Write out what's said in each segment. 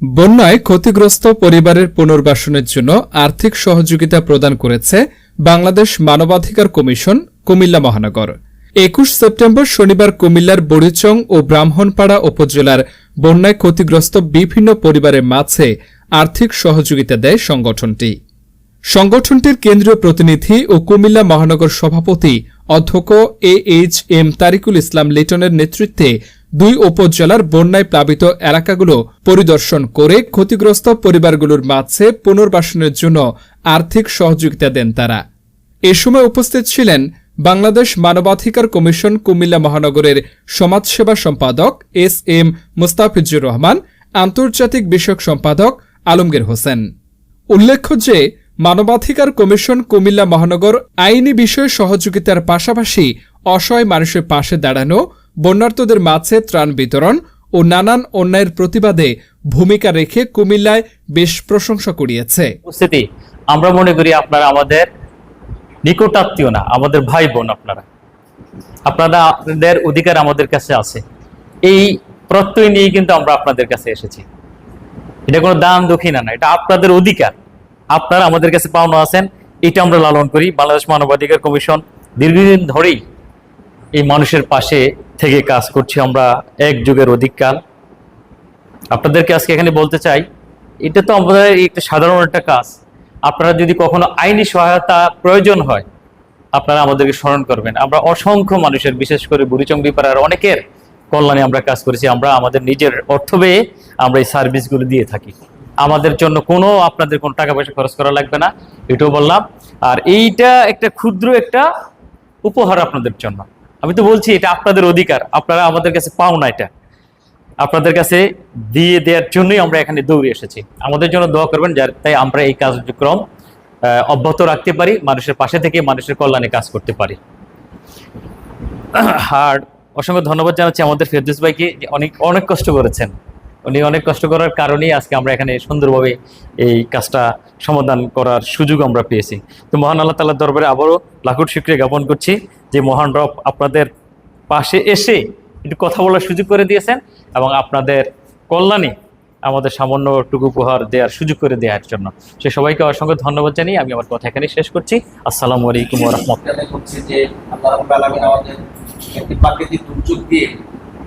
বন্যায় ক্ষতিগ্রস্ত পরিবারের পুনর্বাসনের জন্য আর্থিক সহযোগিতা প্রদান করেছে বাংলাদেশ মানবাধিকার কমিশন, কুমিল্লা মহানগর। একুশ সেপ্টেম্বর শনিবার কুমিল্লার বড়িচং ও ব্রাহ্মণপাড়া উপজেলার বন্যায় ক্ষতিগ্রস্ত বিভিন্ন পরিবারের মাঝে আর্থিক সহযোগিতা দেয় সংগঠনটি। সংগঠনটির কেন্দ্রীয় প্রতিনিধি ও কুমিল্লা মহানগর সভাপতি অধ্যক্ষ A H M Tariqul Islam লিটনের নেতৃত্বে দুই উপজেলার বন্যায় প্লাবিত এলাকাগুলো পরিদর্শন করে ক্ষতিগ্রস্ত পরিবারগুলোর মাঝে পুনর্বাসনের জন্য আর্থিক সহযোগিতা দেন তারা। এ সময় উপস্থিত ছিলেন বাংলাদেশ মানবাধিকার কমিশন কুমিল্লা মহানগরের সমাজসেবা সম্পাদক এস এম মুস্তাফিজুর রহমান, আন্তর্জাতিক বিষয়ক সম্পাদক আলমগীর হোসেন। উল্লেখ্য যে, মানবাধিকার কমিশন কুমিল্লা মহানগর আইনি বিষয়ে সহযোগিতার পাশাপাশি অসহায় মানুষের পাশে দাঁড়ানো বন্যার্তদের মাঝে ত্রাণ বিতরণ ও নানান অন্যায়ের প্রতিবাদে ভূমিকা রেখে কুমিল্লায় বেশ প্রশংসা উপস্থিতি, আমরা মনে করি আপনারা আমাদের নিকটাত্মীয় না, আমাদের ভাই বোন আপনারা। আপনারা আপনাদের অধিকার আমাদের কাছে আছে। এই প্রত্যয় নিয়ে কিন্তু আমরা আপনাদের কাছে এসেছি। এটা কোনো দান দক্ষিণা না, এটা আপনাদের অধিকার। আপনারা আমাদের কাছে পাওনা আছেন, এটা আমরা লালন করি। বাংলাদেশ মানবাধিকার কমিশন দীর্ঘদিন ধরেই এই মানুষের পাশে থেকে কাজ করছি আমরা এক যুগের অধিককাল। আপনাদেরকে আজকে এখানে বলতে চাই, এটা তো আমাদের একটা সাধারণ একটা কাজ। আপনারা যদি কখনো আইনি সহায়তা প্রয়োজন হয়, আপনারা আমাদেরকে স্মরণ করবেন। আমরা অসংখ্য মানুষের, বিশেষ করে বুড়িচং পাড়ার অনেকের কল্যাণে আমরা কাজ করেছি। আমরা আমাদের নিজের অর্থ ব্যয়ে আমরা এই সার্ভিসগুলো দিয়ে থাকি। আমাদের জন্য কোনো আপনাদের কোনো টাকা পয়সা খরচ করা লাগবে না, এটাও বললাম। আর এইটা একটা ক্ষুদ্র একটা উপহার আপনাদের জন্য। আমি তো বলছি, এটা আপনাদের অধিকার। আপনারা আমাদের কাছে পাও না এটা। আপনাদের কাছে দিয়ে দেওয়ার জন্যই আমরা এখানে দৌড়ে এসেছি। আমাদের জন্য দোয়া করবেন, যার তাই আমরা এই কার্যক্রম অব্যাহত রাখতে পারি, মানুষের পাশে থেকে মানুষের কল্যাণে কাজ করতে পারি। আর অসংখ্য ধন্যবাদ জানাচ্ছি আমাদের ফেরদৌস ভাইকে অনেক অনেক কষ্ট করেছেন। উনি অনেক কষ্ট করার কারণেই আজকে আমরা এখানে সুন্দরভাবে এই কাজটা সমাধান করার সুযোগ আমরা পেয়েছি। তো মহান আল্লাহ তাল্লাহ দরবারে আবারও লাখুর স্বীকৃতি জ্ঞাপন করছি। যে মহান রব আপনাদের পাশে এসে একটু কথা বলার সুযোগ করে দিয়েছেন এবং আপনাদের কল্যাণে আমাদের সামান্যটুকু উপহার দেওয়ার সুযোগ করে দেওয়ার জন্য সে সবাইকে অসংখ্য ধন্যবাদ জানিয়ে আমি আমার কথা এখানে শেষ করছি আসসালামু আলাইকুম প্রাকৃতিক দুর্যোগ দিয়ে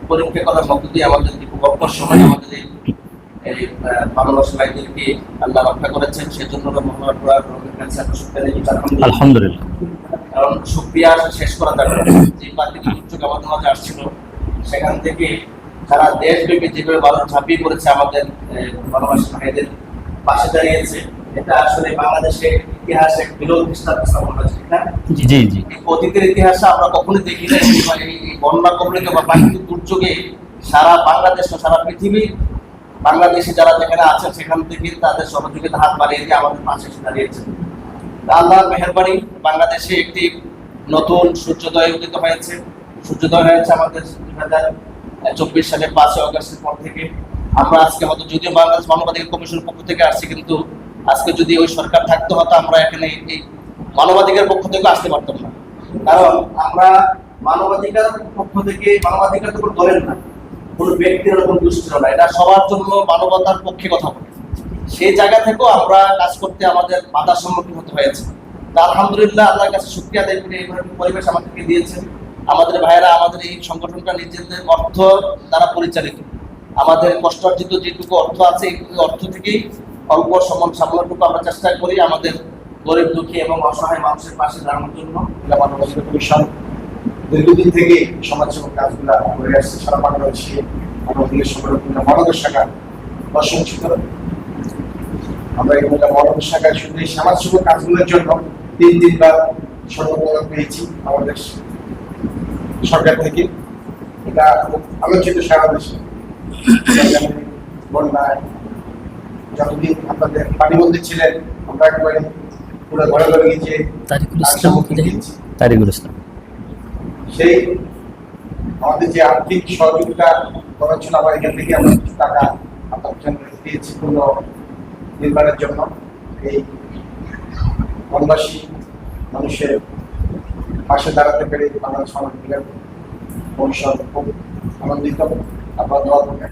পরীক্ষা করার মধ্য দিয়ে আমাদের সময় আমাদের এই এই, ভালোবাসা ভাইদেরকে আল্লাহ রক্ষা করেছেন সেজন্য আমরা মহান রবের কাছে আমরা শুকরিয়া জানাই। আলহামদুলিল্লাহ। কারণ শুক্রিয়া শেষ করা যাবে যে প্রাকৃতিক দুর্যোগ আমাদের মাঝে আসছিল সেখান থেকে সারা দেশব্যাপী যেভাবে মানুষ ঝাঁপিয়ে পড়েছে আমাদের ভালোবাসা ভাইদের পাশে দাঁড়িয়েছে। এটা আসলে বাংলাদেশের ইতিহাসে বিরল দৃষ্টান্ত স্থাপন করেছে জি জি অতীতের ইতিহাসে আমরা কখনোই দেখি না মানে বন্যা কবলিত বা প্রাকৃতিক দুর্যোগে সারা বাংলাদেশ ও সারা পৃথিবী বাংলাদেশে যারা যেখানে আছেন সেখান থেকে তাদের সহযোগিতা হাত বাড়িয়ে দিয়ে আমাদের পাশে দাঁড়িয়েছে। আল্লাহর মেহরবানি বাংলাদেশে একটি নতুন সূর্যোদয় উদিত হয়েছে। সূর্যোদয় হয়েছে আমাদের দুই হাজার চব্বিশ সালের পাঁচই অগস্টের পর থেকে। আমরা আজকে হয়তো যদিও বাংলাদেশ মানবাধিকার কমিশনের পক্ষ থেকে আসছি, কিন্তু আজকে যদি ওই সরকার থাকতো হয়তো আমরা এখানে এই মানবাধিকার পক্ষ থেকে আসতে পারতাম না। কারণ আমরা মানবাধিকার পক্ষ থেকে মানবাধিকার তো কোনো দলের না, কোনো ব্যক্তির কোনো দুষ্টির না। এটা সবার জন্য মানবতার পক্ষে কথা বলে। সেই জায়গা থেকেও আমরা কাজ করতে আমাদের বাধার সম্মুখীন হতে হয়েছে। আলহামদুলিল্লাহ আল্লাহর কাছে শুক্রিয়া আদায় করে এইভাবে পরিবেশ আমাদেরকে দিয়েছেন আমাদের ভাইয়েরা, আমাদের এই সংগঠনটা নিজেদের অর্থ দ্বারা পরিচালিত। আমাদের কষ্টার্জিত যেটুকু অর্থ আছে এই অর্থ থেকেই অল্প সমান সামলাটুকু আমরা চেষ্টা করি আমাদের গরিব দুঃখী এবং অসহায় মানুষের পাশে দাঁড়ানোর জন্য। মানবাধিকার কমিশন দীর্ঘদিন থেকে সমাজসেবক কাজগুলা করে আসছে, সারা বাংলাদেশে। আমাদের সংগঠন মহানগর শাখা প্রশংসিত। আমরা এই মহানগর শাখায় শুধু এই সমাজসেবক কাজগুলোর জন্য তিন তিনবার স্বর্ণপদক পেয়েছি আমাদের সরকার থেকে। এটা খুব আলোচিত সারা দেশে। বন্যায় যতদিন আপনাদের পানিবন্দী ছিলেন আমরা একবারে পুরো ঘরে ঘরে গিয়ে তারিকুল ইসলাম সেই আমাদের যে আর্থিক সহযোগিতা করার জন্য আমরা এখান থেকে আমরা কিছু টাকা আপনার জন্য দিয়েছি। পূর্ণ নির্মাণের জন্য এই বনবাসী মানুষের পাশে দাঁড়াতে পেরে বাংলাদেশ মানবাধিকার ভবিষ্যৎ খুব আনন্দিত। আপনার